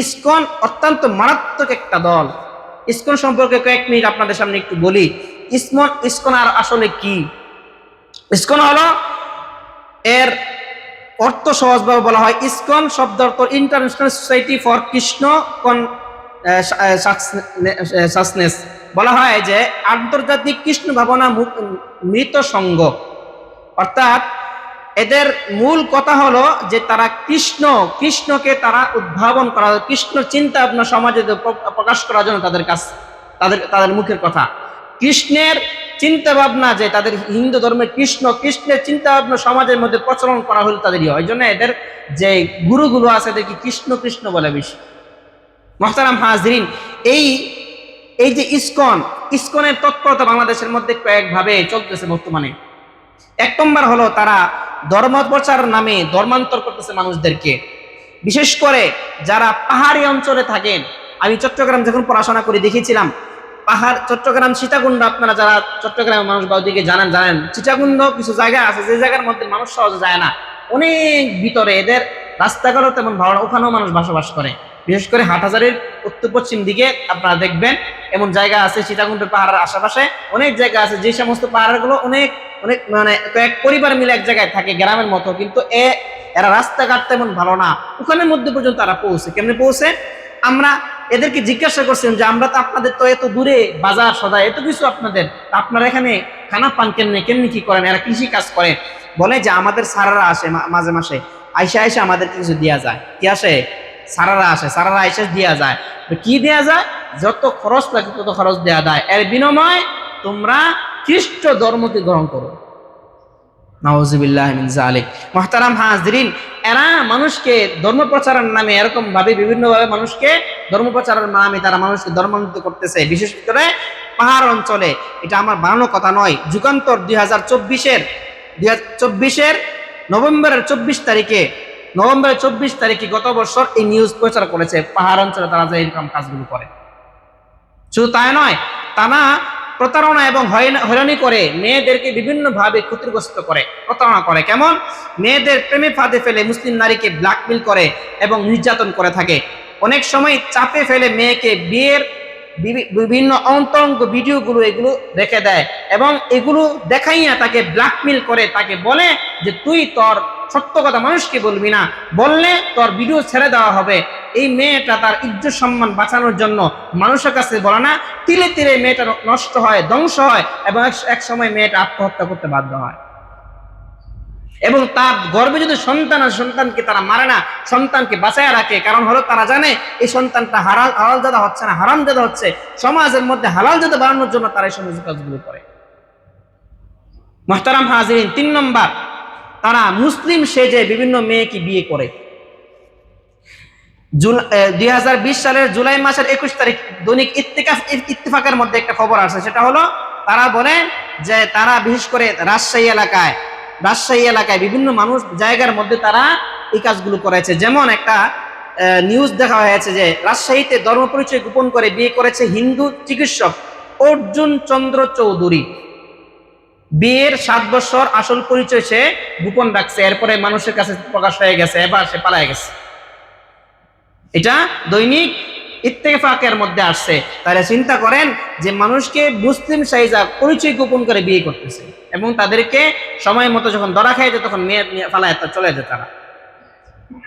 ISKCON অত্যন্ত মারাত্মক একটা দল। ইসকন সম্পর্কে কয়েক মিনিট আপনাদের সামনে একটু বলি। ইসমন ইসকন আর আসলে কি? ইসকন হলো এর অর্থ সহজভাবে বলা হয় ইসকন শব্দ অর্থ ইন্টারন্যাশনাল সোসাইটি ফর কৃষ্ণ কন সাসনেস। বলা হয় যে আন্তর্জাতিক কৃষ্ণ ভাবনা মৃত সংঘ। অর্থাৎ এদের মূল কথা হলো যে তারা কৃষ্ণ, কৃষ্ণকে তারা উদ্ভাবন করা, কৃষ্ণ চিন্তা ভাবনা সমাজে প্রকাশ করার জন্য তাদের কাছ, তাদের তাদের মুখের কথা। কৃষ্ণের চিন্তা ভাবনা যে তাদের হিন্দু ধর্মের কৃষ্ণ, কৃষ্ণের চিন্তা ভাবনা সমাজের মধ্যে প্রচলন করা হলো তাদেরই। ওই জন্য এদের যে গুরুগুলো আছে এদেরকে কৃষ্ণ কৃষ্ণ বলে বেশি। মহতারাম হাজরিন, এই এই যে ইস্কন, ইস্কনের তৎপরতা বাংলাদেশের মধ্যে কয়েকভাবে চলতেছে বর্তমানে। এক নম্বর হলো তারা ধর্ম প্রচার নামে ধর্মান্তর করতেছে মানুষদেরকে। বিশেষ করে যারা পাহাড়ি অঞ্চলে থাকেন, আমি চট্টগ্রাম যখন পড়াশোনা করে দেখেছিলাম পাহাড়, চট্টগ্রাম, সীতাকুণ্ড, আপনারা যারা চট্টগ্রামের মানুষ বা ওদিকে জানেন জানেন, সীতাকুণ্ড কিছু জায়গা আছে, যে জায়গার মধ্যে মানুষ সহজে যায় না। অনেক ভিতরে এদের রাস্তাঘাটও তেমন ভালো ওখানেও মানুষ বসবাস করে। বিশেষ করে হাটহাজারির উত্তর পশ্চিম দিকে আপনারা দেখবেন এমন জায়গা আছে সীতাকুণ্ডের পাহাড়ের আশেপাশে। অনেক জায়গা আছে, যে সমস্ত পাহাড়গুলো অনেক অনেক মানে কয়েক পরিবার মিলে এক জায়গায় থাকে গ্রামের মতো, কিন্তু এ, এরা রাস্তাঘাট তেমন ভালো না। ওখানের মধ্যে পর্যন্ত তারা পৌঁছে। কেমনে পৌঁছে? আমরা এদেরকে জিজ্ঞাসা করছিলাম যে, আমরা তো আপনাদের তো এত দূরে বাজার সদা এত কিছু আপনাদের। আপনারা এখানে খানা পান কেমনে? কেমনি কি করেন? এরা কৃষি কাজ করে। বলে যে, আমাদের সারারা আসে মাঝে মাসে। আইসা আইসা আমাদের কিছু দেওয়া যায়। কি আসে। সারারা আসে, সারারা এসে দেওয়া যায়। তো কি দেওয়া যায়? যত খরচ লাগে তত খরচ দেওয়া যায় এর বিনিময় তোমরা খ্রিস্ট ধর্মকে গ্রহণ করো। হাজরিন, এরা মানুষকে নামে এরকম ভাবে বিভিন্ন মানুষকে নামে তারা মানুষকে করতেছে। বিশেষ করে পাহাড় অঞ্চলে। এটা আমার বানানো কথা নয়। যুগান্তর হাজার চব্বিশের নভেম্বরের চব্বিশ তারিখে নভেম্বরের চব্বিশ তারিখে গত বছর এই নিউজ প্রচার করেছে, পাহাড় অঞ্চলে তারা যে এরকম কাজগুলো করে। শুধু তাই নয়, তারা প্রতারণা এবং হয়রানি করে, মেয়েদেরকে বিভিন্নভাবে ক্ষতিগ্রস্ত করে, প্রতারণা করে। কেমন? মেয়েদের প্রেমে ফাঁদে ফেলে মুসলিম নারীকে ব্ল্যাকমেল করে এবং নির্যাতন করে থাকে। অনেক সময় চাপে ফেলে মেয়েকে বিয়ের বিভি- বিভিন্ন অন্তরঙ্গ ভিডিওগুলো এগুলো রেখে দেয় এবং এগুলো দেখাইয়া তাকে ব্ল্যাকমেল করে, তাকে বলে যে, তুই তোর সত্য কথা মানুষকে বলবি না। বললে তোর ভিডিও ছেড়ে দেওয়া হবে। এই মেয়েটা তার ইজ্জত সম্মান বাঁচানোর জন্য মানুষের কাছে বলে না। তিলে তিলে মেয়েটা নষ্ট হয়, ধ্বংস হয় এবং এক- সময় মেয়েটা আত্মহত্যা করতে বাধ্য হয়। এবং তার গর্বে যদি সন্তান আছে সন্তানকে তারা মারে না, সন্তানকে বাঁচায় রাখে, কারণ হলো তারা জানে এই সন্তানটা হারাল, হালাল জাদা হচ্ছে না, হারাম জাদা হচ্ছে। সমাজের মধ্যে হালাল জাদা বাড়ানোর জন্য তারা এই সমস্ত কাজগুলো করে। মহতারাম হাজিরিন, তিন নম্বর তারা মুসলিম সেজে বিভিন্ন মেয়েকে বিয়ে করে। দুই হাজার বিশ সালের জুলাই মাসের একুশ তারিখ দৈনিক ইত্তেকাফ ইত্তেফাকের মধ্যে একটা খবর আছে সেটা হলো তারা বলে যে তারা বিশেষ করে রাজশাহী এলাকায় রাজশাহী এলাকায় বিভিন্ন মানুষ জায়গার মধ্যে তারা এই কাজগুলো করেছে। যেমন একটা নিউজ দেখা হয়েছে যে রাজশাহীতে ধর্ম পরিচয় গোপন করে বিয়ে করেছে হিন্দু চিকিৎসক অর্জুন চন্দ্র চৌধুরী। বিয়ের সাত বছর আসল পরিচয় সে গোপন রাখছে, এরপরে মানুষের কাছে প্রকাশ হয়ে গেছে, এবার সে পালায় গেছে। এটা দৈনিক ইত্তেফাকের মধ্যে আসছে। তারা চিন্তা করেন যে মানুষকে মুসলিম সাইজা পরিচয় গোপন করে বিয়ে করতেছে এবং তাদেরকে সময় মতো যখন ধরা খাইতে তখন মেয়ে ফালায় চলে যেত তারা।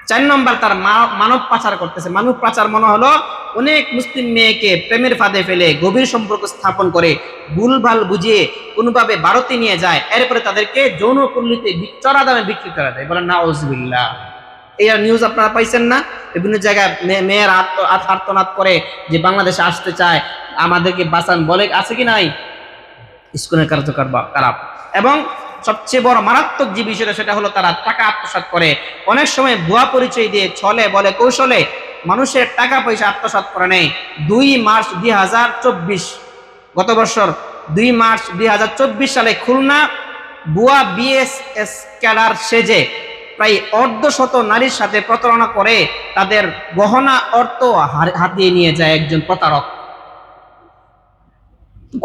চার নম্বর তার মানব পাচার করতেছে। মানব পাচার মনে হলো অনেক মুসলিম মেয়েকে প্রেমের ফাঁদে ফেলে, গভীর সম্পর্ক স্থাপন করে, ভুলভাল বুঝিয়ে কোনোভাবে ভারতে নিয়ে যায়, এরপরে তাদেরকে যৌন পল্লীতে চড়া দামে বিক্রি করা যায়। বলেন না এই নিউজ আপনারা পাইছেন না? বিভিন্ন জায়গায় মেয়ের আত্ম, আত- আর্তনাদ করে যে বাংলাদেশে আসতে চায়, আমাদেরকে বাঁচান বলে, আছে কি নাই? স্কুলের কার্যকর বা খারাপ। এবং সবচেয়ে বড় মারাত্মক যে বিষয়টা সেটা হলো তারা টাকা আত্মসাৎ করে। অনেক সময় ভুয়া পরিচয় দিয়ে ছলে, বলে কৌশলে মানুষের টাকা পয়সা আত্মসাৎ করে নেয়। দুই মার্চ দুই হাজার চব্বিশ। গত বছর দুই মার্চ দুই হাজার চব্বিশ সালে খুলনা বুয়া বিএসএস ক্যাডার সেজে প্রায় অর্ধশত নারীর সাথে প্রতারণা করে তাদের গহনা, অর্থ হাতিয়ে নিয়ে যায় একজন প্রতারক।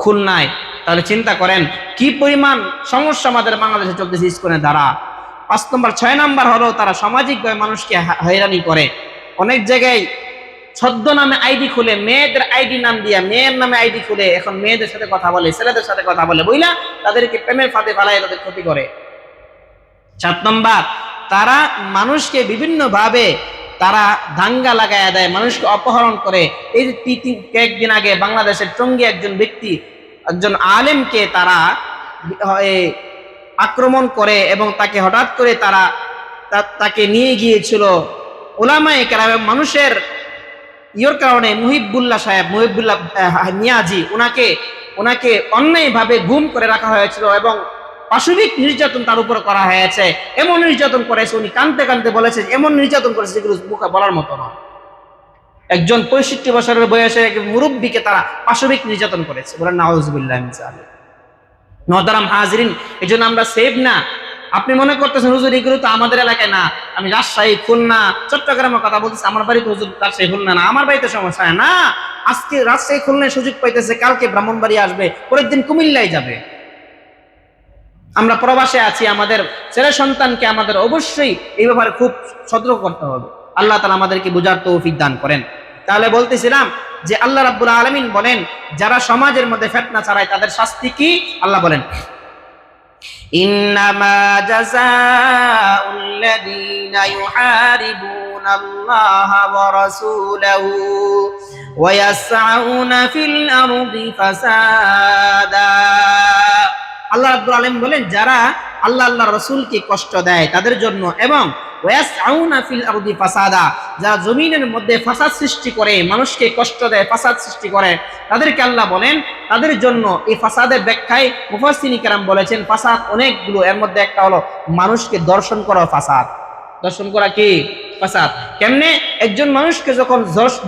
খুলনায় তাহলে চিন্তা করেন, কি পরিমাণ সমস্যা আমাদের বাংলাদেশে চলতেছে ইস্কনের দ্বারা? পাঁচ নম্বর, ছয় নম্বর হলো তারা সামাজিকভাবে মানুষকে হয়রানি করে। অনেক জায়গায় ছদ্ম নামে আইডি খুলে, মেয়েদের আইডি নাম দিয়া, মেয়ের নামে আইডি খুলে, এখন মেয়েদের সাথে কথা বলে, ছেলেদের সাথে কথা বলে, বুঝলা? তাদেরকে প্রেমের ফাঁদে ফালাই তাদের ক্ষতি করে। সাত নম্বর, তারা মানুষকে বিভিন্ন ভাবে তারা দাঙ্গা লাগায় দেয়, মানুষকে অপহরণ করে। এই যে কয়েকদিন আগে বাংলাদেশের টঙ্গী একজন ব্যক্তি একজন আলেমকে তারা আক্রমণ করে এবং তাকে হঠাৎ করে তারা তাকে নিয়ে গিয়েছিল। ওলামায় কেরাম মানুষের ইয়োর কারণে মুহিবুল্লাহ সাহেব, মুহিবুল্লাহ নিয়াজি, ওনাকে ওনাকে অন্যায়ভাবে গুম করে রাখা হয়েছিল এবং পাশবিক নির্যাতন তার উপর করা হয়েছে। এমন নির্যাতন করেছে, উনি কানতে কানতে বলেছে, এমন নির্যাতন করেছে যেগুলো মুখে বলার মতো নয়। একজন পঁয়ষট্টি বছরের বয়সে এক মুরব্বীকে তারা পাশবিক নির্যাতন করেছে। বলেন, নাউজুবিল্লাহ নদারাম হাজরিন, এই জন্য আমরা সেভ না। আপনি মনে করতেছেন, হুজুর, এগুলো তো আমাদের এলাকায় না। আমি রাজশাহী, খুলনা, চট্টগ্রামের কথা বলতেছি। আমার বাড়িতে হুজুর রাজশাহী, খুলনা না। আমার বাড়িতে সমস্যা হয় না। আজকে রাজশাহী, খুলনায় সুযোগ পাইতেছে, কালকে ব্রাহ্মণবাড়ি আসবে, পরের দিন কুমিল্লায় যাবে। আমরা প্রবাসে আছি, আমাদের ছেলে সন্তানকে আমাদের অবশ্যই এই ব্যাপারে খুব সতর্ক করতে হবে। আল্লাহ তালা আমাদেরকে বুঝার তৌফিক দান করেন। তাহলে বলতেছিলাম যে আল্লাহ রাব্বুল আলামিন বলেন, যারা সমাজের মধ্যে ফেতনা ছড়ায় তাদের শাস্তি কি? আল্লাহ বলেন, ইন্নামা জাযাউল্লাযীনা ইউহারিবুনা আল্লাহ ওয়া রাসূলাহু ওয়া ইয়াসআউনা ফিল আরদি ফাসাদা। আল্লাহ রাব্বুল আলামিন বলেন, যারা আল্লাহ আল্লাহ রসুলকে কষ্ট দেয় তাদের জন্য এবং ফাসাদা, যারা জমিনের মধ্যে ফাসাদ সৃষ্টি করে, মানুষকে কষ্ট দেয়, ফাসাদ সৃষ্টি করে, তাদেরকে আল্লাহ বলেন, তাদের জন্য এই ফাসাদের ব্যাখ্যায় মুফাসসিনি কেরাম বলেছেন, ফাসাদ অনেকগুলো, এর মধ্যে একটা হলো মানুষকে দর্শন করা ফাসাদ। দর্শন করা কি? ফাসাদ। কেমনে? একজন মানুষকে যখন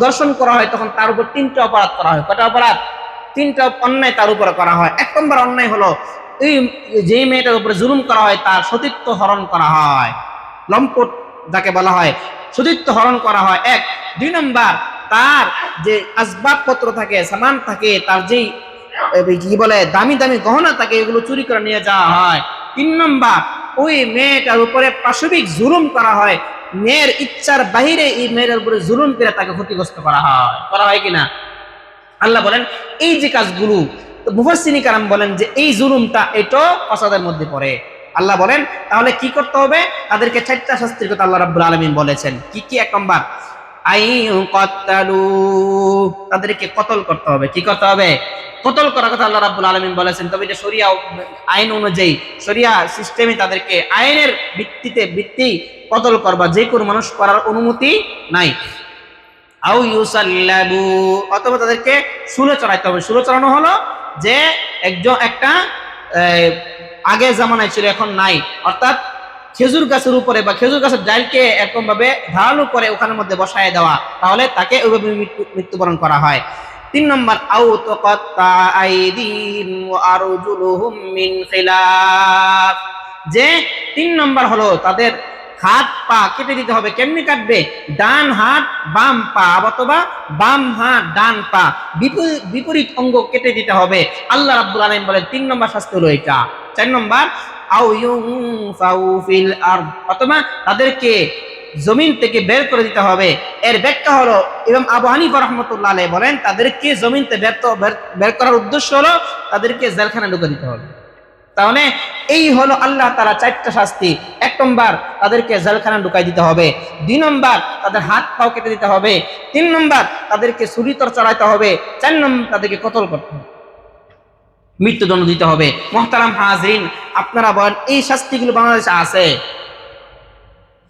দর্শন করা হয়, তখন তার উপর তিনটা অপরাধ করা হয়। কটা অপরাধ? তিনটা অন্যায় তার উপরে করা হয়। এক নম্বর অন্যায় হলো এই যে মেয়েটার উপরে জুলুম করা হয়, তার সতীত্ব হরণ করা হয়। লম্পট যাকে বলা হয়, সতীত্ব হরণ করা হয়। এক। দুই নম্বর, তার যে আসবাবপত্র থাকে, সামান থাকে, তার যেই কি বলে, দামি দামি গহনা থাকে, এগুলো চুরি করে নিয়ে যাওয়া হয়। তিন নম্বর, ওই মেয়েটার উপরে পাশবিক জুলুম করা হয়। মেয়ের ইচ্ছার বাহিরে এই মেয়েটার উপরে জুলুম করে তাকে ক্ষতিগ্রস্ত করা হয়। করা হয় কিনা? আল্লাহ বলেন, এই যে কাজগুলো তো মুফাসসিনি কারাম বলেন যে এই জুলুমটা এটাও অসাদের মধ্যে পড়ে। আল্লাহ বলেন, তাহলে কি করতে হবে? তাদেরকে চারটা শাস্তির কথা আল্লাহ রাব্বুল আলামিন বলেছেন। কি কি? এক নম্বর তাদেরকে কতল করতে হবে? কি করতে হবে? কতল করার কথা আল্লাহ রাব্বুল আলামিন বলেছেন। তবে এটা শরিয়া আইন অনুযায়ী, শরিয়া সিস্টেমে তাদেরকে আইনের ভিত্তিতে ভিত্তি কতল করবা, যে কোনো মানুষ করার অনুমতি নাই। আউ ইউসাল্লাবু, অথবা তাদেরকে সুলে চড়াইতে হবে। সুলে চড়ানো হলো যে একজন একটা আগে জামানায় ছিল, এখন নাই। অর্থাৎ খেজুর গাছের উপরে বা খেজুর গাছের ডালকে এরকম ভাবে ধারালো করে ওখানের মধ্যে বসায় দেওয়া, তাহলে তাকে ওইভাবে মৃত্যু- মৃত্যুবরণ করা হয়। তিন নম্বর, আউ যে তিন নম্বর হলো তাদের হাত পা কেটে দিতে হবে। কেমনি কাটবে? ডান হাত, বাম পা অথবা বাম হাত, ডান পা। বিপরীত অঙ্গ কেটে দিতে হবে। আল্লাহ রাব্বুল আলামিন বলেন, তিন নম্বর শাস্তি হলো এটা। চার নম্বর, আও ইউনফাউ ফিল আরদ। অথবা তাদেরকে জমিন থেকে বের করে দিতে হবে। এর ব্যাখ্যা হলো এবং আবু হানিফা রহমতুল্লাহ আলাইহি বলেন, তাদেরকে জমিনতে বের করার উদ্দেশ্য হলো, তাদেরকে জেলখানা ঢুকে দিতে হবে। তাহলে এই হলো আল্লাহ তারা চারটা শাস্তি। এক নম্বর, তাদেরকে জেলখানা ঢুকাই দিতে হবে। দুই নম্বর, তাদের হাত পাও কেটে দিতে হবে। তিন নম্বর, তাদেরকে সুরিতর চড়াইতে হবে। চার নম্বর, তাদেরকে কতল করতে হবে। মৃত্যুদণ্ড দিতে হবে। মোহতারাম হাজরিন, আপনারা বলেন, এই শাস্তিগুলো বাংলাদেশে আছে?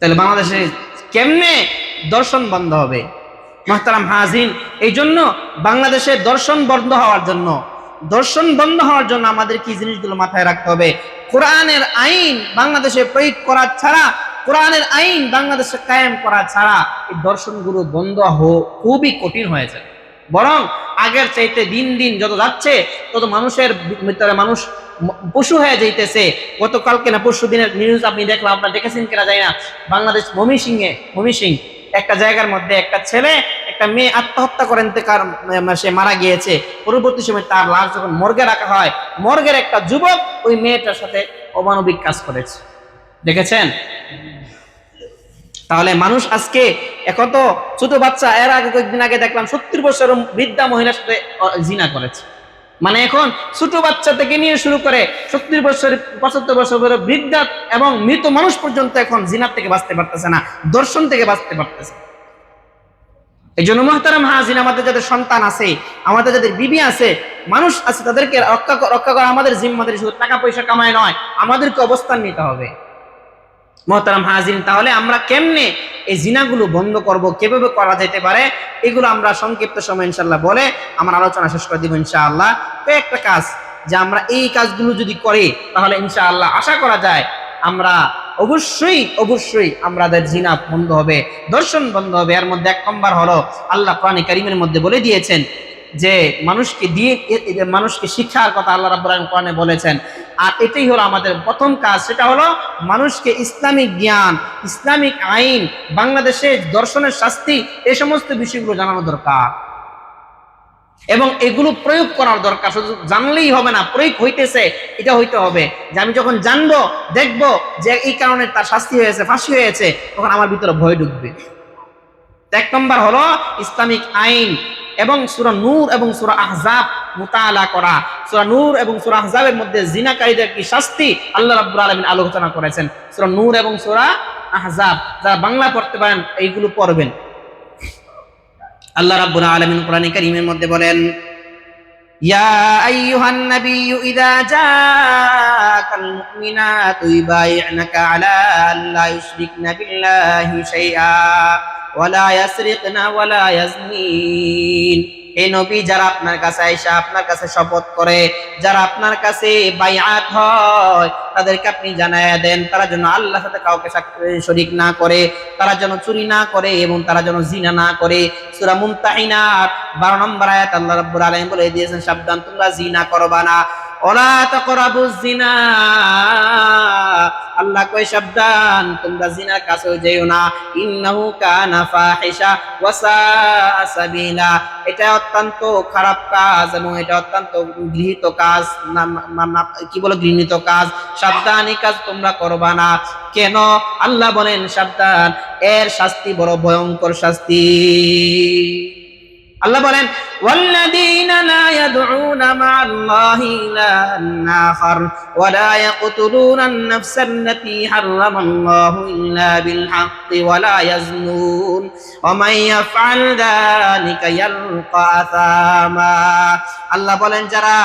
তাহলে বাংলাদেশে কেমনে দর্শন বন্ধ হবে? মোহতারাম হাজরিন এই জন্য বাংলাদেশে দর্শন বন্ধ হওয়ার জন্য, দর্শন বন্ধ হওয়ার জন্য আমাদের কি জিনিসগুলো মাথায় রাখতে হবে। কোরআনের আইন বাংলাদেশে প্রয়োগ করা ছাড়া, কোরআনের আইন বাংলাদেশে কায়েম করা ছাড়া এই দর্শনগুলো বন্ধ খুবই কঠিন হয়েছে বরং আগের চাইতে দিন দিন যত যাচ্ছে, তত মানুষের ভিতরে মানুষ পশু হয়ে যাইতেছে। গতকালকে না পরশু দিনের নিউজ আপনি দেখলাম, আপনার দেখেছেন কিনা যায় না। বাংলাদেশ মমিসিং এ মমিসিং একটা জায়গার মধ্যে একটা ছেলে একটা মেয়ে আত্মহত্যা করেন কার সে মারা গিয়েছে। পরবর্তী সময় তার লাশ যখন মর্গে রাখা হয়, মর্গের একটা যুবক ওই মেয়েটার সাথে অমানবিক কাজ করেছে। দেখেছেন? তাহলে মানুষ আজকে এখন তো ছোট বাচ্চা, এর আগে কয়েকদিন আগে দেখলাম সত্তর বছর বৃদ্ধা মহিলার সাথে জিনা করেছে। মানে এখন ছোট বাচ্চা থেকে নিয়ে শুরু করে সত্তর বছর, পঁচাত্তর বছর বৃদ্ধা এবং মৃত মানুষ পর্যন্ত এখন জিনার থেকে বাঁচতে পারতেছে না, দর্শন থেকে বাঁচতে পারতেছে এই জন্য মহতারাম হাজিন, আমাদের যাদের সন্তান আছে, আমাদের যাদের বিবি আছে, মানুষ আছে, তাদেরকে রক্ষা রক্ষা করা আমাদের জিম্মাদের শুধু টাকা পয়সা কামায় নয়, আমাদেরকে অবস্থান নিতে হবে। মহতারাম হাজিন, তাহলে আমরা কেমনে এই জিনাগুলো বন্ধ করব, কীভাবে করা যেতে পারে, এগুলো আমরা সংক্ষিপ্ত সময় ইনশাল্লাহ বলে আমার আলোচনা শেষ করে দিব ইনশাআল্লাহ। কয়েকটা কাজ, যে আমরা এই কাজগুলো যদি করি, তাহলে ইনশাআল্লাহ আশা করা যায়, আমরা অবশ্যই অবশ্যই আমাদের জিনা বন্ধ হবে, দর্শন বন্ধ হবে। এর মধ্যে এক নম্বর হলো, আল্লাহ কোরআনে কারিমের মধ্যে বলে দিয়েছেন যে, মানুষকে দিয়ে, এ- এ- মানুষকে শিক্ষার কথা আল্লাহ আলামিন কোরআনে বলেছেন। আর এটাই হলো আমাদের প্রথম কাজ, সেটা হলো মানুষকে ইসলামিক জ্ঞান, ইসলামিক আইন, বাংলাদেশে দর্শনের শাস্তি এই সমস্ত বিষয়গুলো জানানো দরকার। এবং এগুলো প্রয়োগ করার দরকার। শুধু জানলেই হবে না, প্রয়োগ হইতেছে, এটা হইতে হবে। যে আমি যখন জানব, দেখব যে এই কারণে তার শাস্তি হয়েছে, ফাঁসি হয়েছে, তখন আমার ভিতরে ভয় ঢুকবে। এক নম্বর হলো ইসলামিক আইন এবং সুরা নূর এবং সুরা আহজাব মুতালা করা। সুরা নূর এবং সুরা আহজাবের মধ্যে জিনাকারীদের কি শাস্তি? আল্লাহ রাব্বুল আলামিন আলোচনা করেছেন। সুরা নূর এবং সুরা আহজাব, যারা বাংলা পড়তে পারেন, এইগুলো পড়বেন। আল্লাহ রাব্বুল আলামিন কোরআন কারীমের মধ্যে বলেন ইয়া আইয়ুহান নাবিয়্যু ইযা জাআকাল মুমিনাতু ইবাই'নাকা আলা আল্লা ইউশরিকনা বিল্লাহি শাইআ ওয়ালা ইয়াসরিকনা ওয়ালা ইয়াজনিন এই নবী যারা আপনার কাছে আইসা আপনার কাছে শপথ করে, যারা আপনার কাছে বাইআত হয়, তাদেরকে আপনি জানায়া দেন। তারা যেন আল্লাহর সাথে কাউকে শরিক শরীক না করে, তারা যেন চুরি না করে এবং তারা যেন জিনা না করে। সূরা মুমতাহিনাত 12 নম্বর আয়াত আল্লাহ রাব্বুল আলামিন বলে দিয়েছেন, সাবধান, তোমরা জিনা করবা না। ওলা তাকরাবুজ জিনা আল্লাহ কয়, সাবধান, তোমরা জিনার কাছে যেও না। ইন্নাহু কানা ফাহিশা ওয়া সাবিলা। এটা অত্যন্ত খারাপ কাজ এবং এটা অত্যন্ত গৃহীত কাজ না- কি বলে গৃহীত কাজ? সাবধান কাজ তোমরা করবা না। কেন? আল্লাহ বলেন, সাবধান, এর শাস্তি বড় ভয়ঙ্কর শাস্তি। আল্লাহ বলেন والذين لا يدعون مع الله إلها آخر ولا يقتلون النفس التي حرم الله إلا بالحق ولا يزنون ومن يفعل ذلك يلقى أثاما আল্লাহ বলেন যারা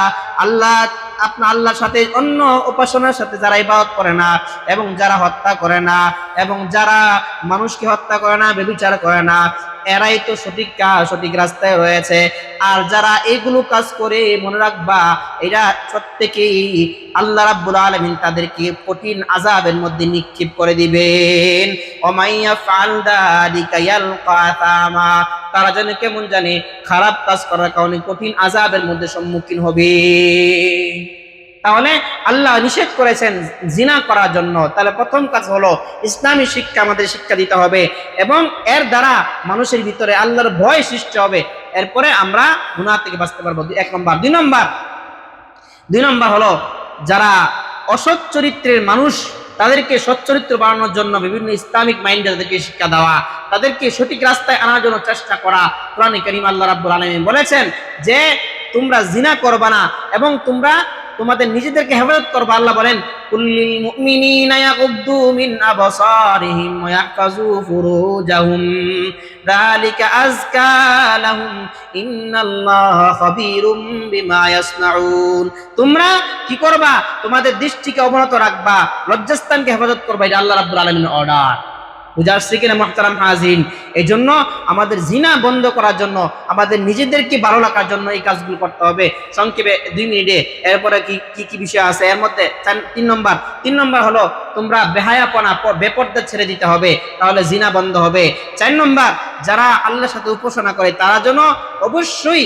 আল্লাহ আপনার আল্লাহর সাথে অন্য উপাসনার সাথে যারা ইবাদত করে না এবং যারা হত্যা করে না এবং যারা মানুষকে হত্যা করে না বেবিচার করে না এরাই তো সঠিক কাজ সঠিক রাস্তায় রয়েছে আর যারা এগুলো কাজ করে, মনে রাখবা, এরা প্রত্যেকেই আল্লাহ রাব্বুল আলামিন তাদেরকে কঠিন আযাবের মধ্যে নিক্ষেপ করে দিবেন। ওমাইয়া ফাল দালিকা ইয়ালকা আসামা তারা জানে কেমন জানে খারাপ কাজ করার কারণে কঠিন আযাবের মধ্যে সম্মুখীন হবে। তাহলে আল্লাহ নিষেধ করেছেন জিনা করার জন্য। তাহলে প্রথম কাজ হলো, ইসলামী শিক্ষা আমাদের শিক্ষা দিতে হবে এবং এর দ্বারা মানুষের ভিতরে আল্লাহর ভয় সৃষ্টি হবে। এরপরে আমরা গুণা থেকে বাঁচতে পারব। এক নম্বর। দুই নম্বর। দুই নম্বর হলো যারা অসৎ চরিত্রের মানুষ, তাদেরকে সচ্চরিত্র বানানোর জন্য বিভিন্ন ইসলামিক মাইন্ডে তাদেরকে শিক্ষা দেওয়া, তাদেরকে সঠিক রাস্তায় আনার জন্য চেষ্টা করা কোরআন করিম আল্লাহ রাব্বুল আলমী বলেছেন যে তোমরা জিনা করবা না এবং তোমরা তোমাদের নিজেদেরকে হেফাজত করবা, আল্লাহ বলেন তোমরা কি করবা? তোমাদের দৃষ্টিকে অবনত রাখবা, লজ্জাস্থানকে হেফাজত করবা, এটা আল্লাহ রাব্বুল আলামিনের অর্ডার। কিনা হাজিন এই জন্য আমাদের জিনা বন্ধ করার জন্য, আমাদের নিজেদেরকে ভালো রাখার জন্য এই কাজগুলো করতে হবে। সংক্ষেপে দুই মিনিটে। এরপরে কি কি কি বিষয় আছে? এর মধ্যে তিন নম্বর। তিন নম্বর হলো তোমরা বেহায়াপনা বেপর্দা ছেড়ে দিতে হবে, তাহলে জিনা বন্ধ হবে। চার নম্বর, যারা আল্লাহর সাথে উপাসনা করে, তারা যেন অবশ্যই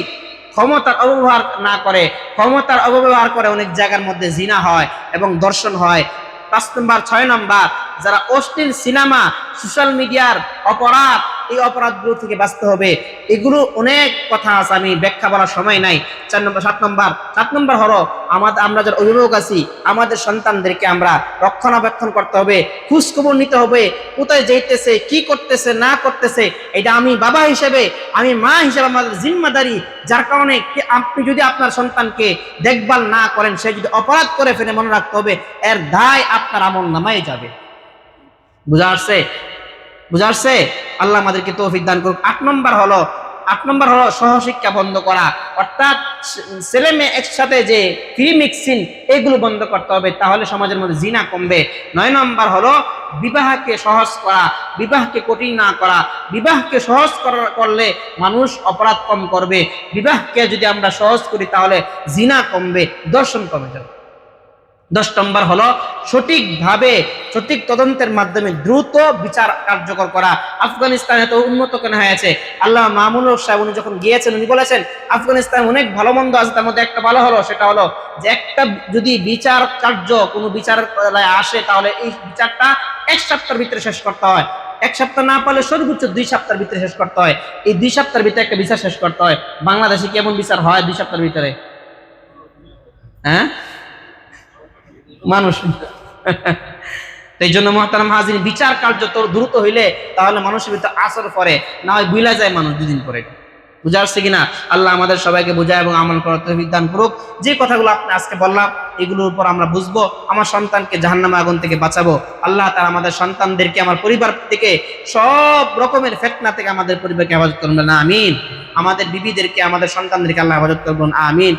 ক্ষমতার অপব্যবহার না করে। ক্ষমতার অপব্যবহার করে অনেক জায়গার মধ্যে জিনা হয় এবং দর্শন হয়। পাঁচ নম্বর ছয় নম্বর যারা অশ্লীল সিনেমা সোশ্যাল মিডিয়ার অপরাধ এই অপরাধগুলো থেকে বাঁচতে হবে। এগুলো অনেক কথা আছে, আমি ব্যাখ্যা বলার সময় নাই। চার নম্বর, সাত নম্বর। সাত নম্বর হলো, আমাদের, আমরা যারা অভিভাবক আছি, আমাদের সন্তানদেরকে আমরা রক্ষণাবেক্ষণ করতে হবে খোঁজ খবর নিতে হবে, কোথায় যাইতেছে, কি করতেছে, না করতেছে, এটা আমি বাবা হিসেবে, আমি মা হিসেবে আমাদের জিম্মাদারি, যার কারণে আপনি যদি আপনার সন্তানকে দেখভাল না করেন, সে যদি অপরাধ করে ফেলে, মনে রাখতে হবে, এর দায় আপনার আমল নামাই যাবে। বুঝা আসছে? বুঝা আসছে? আল্লাহ আমাদেরকে তৌফিক দান করুক। আট নম্বর হলো, আট নম্বর হলো সহশিক্ষা বন্ধ করা। অর্থাৎ ছেলে মেয়ে একসাথে যে ফ্রি মিক্সিং এগুলো বন্ধ করতে হবে, তাহলে সমাজের মধ্যে জিনা কমবে। নয় নম্বর হলো, বিবাহকে সহজ করা, বিবাহকে কঠিন না করা। বিবাহকে সহজ করা- করলে মানুষ অপরাধ কম করবে। বিবাহকে যদি আমরা সহজ করি, তাহলে জিনা কমবে, দর্শন কমে যাবে। দশ নম্বর হলো সঠিকভাবে সঠিক তদন্তের মাধ্যমে দ্রুত বিচার কার্যকর করা। আফগানিস্তান এত উন্নত কেন হয়েছে? আল্লাহ মামুন সাহেব উনি যখন গিয়েছেন, উনি বলেছেন, আফগানিস্তান অনেক ভালো মন্দ আছে, তার মধ্যে একটা ভালো হলো, সেটা হলো যে একটা যদি বিচার কার্য কোনো বিচার আসে, তাহলে এই বিচারটা এক সপ্তাহের ভিতরে শেষ করতে হয়। এক সপ্তাহ না পারলে সর্বোচ্চ দুই সপ্তাহের ভিতরে শেষ করতে হয়। এই দুই সপ্তাহের ভিতরে একটা বিচার শেষ করতে হয়। বাংলাদেশে কেমন বিচার হয় দুই সপ্তাহের ভিতরে? হ্যাঁ? মানুষ। এই জন্য মহতারাম হাজির বিচার কার্য তোর দ্রুত হইলে তাহলে মানুষের ভিতরে আসর পরে না হয় বুইলা যায় মানুষ দুদিন পরে। বুঝা আসছে কিনা? আল্লাহ আমাদের সবাইকে বোঝায় এবং আমল করার তৌফিক দান করুক। যে কথাগুলো আপনি আজকে বললাম, এগুলোর উপর আমরা বুঝব, আমার সন্তানকে জাহান্নামা আগুন থেকে বাঁচাবো। আল্লাহ তার আমাদের সন্তানদেরকে, আমার পরিবার থেকে সব রকমের ফেতনা থেকে আমাদের পরিবারকে হেফাজত করবেন আমিন। আমাদের বিবিদেরকে, আমাদের সন্তানদেরকে আল্লাহ হেফাজত করবেন, আমিন।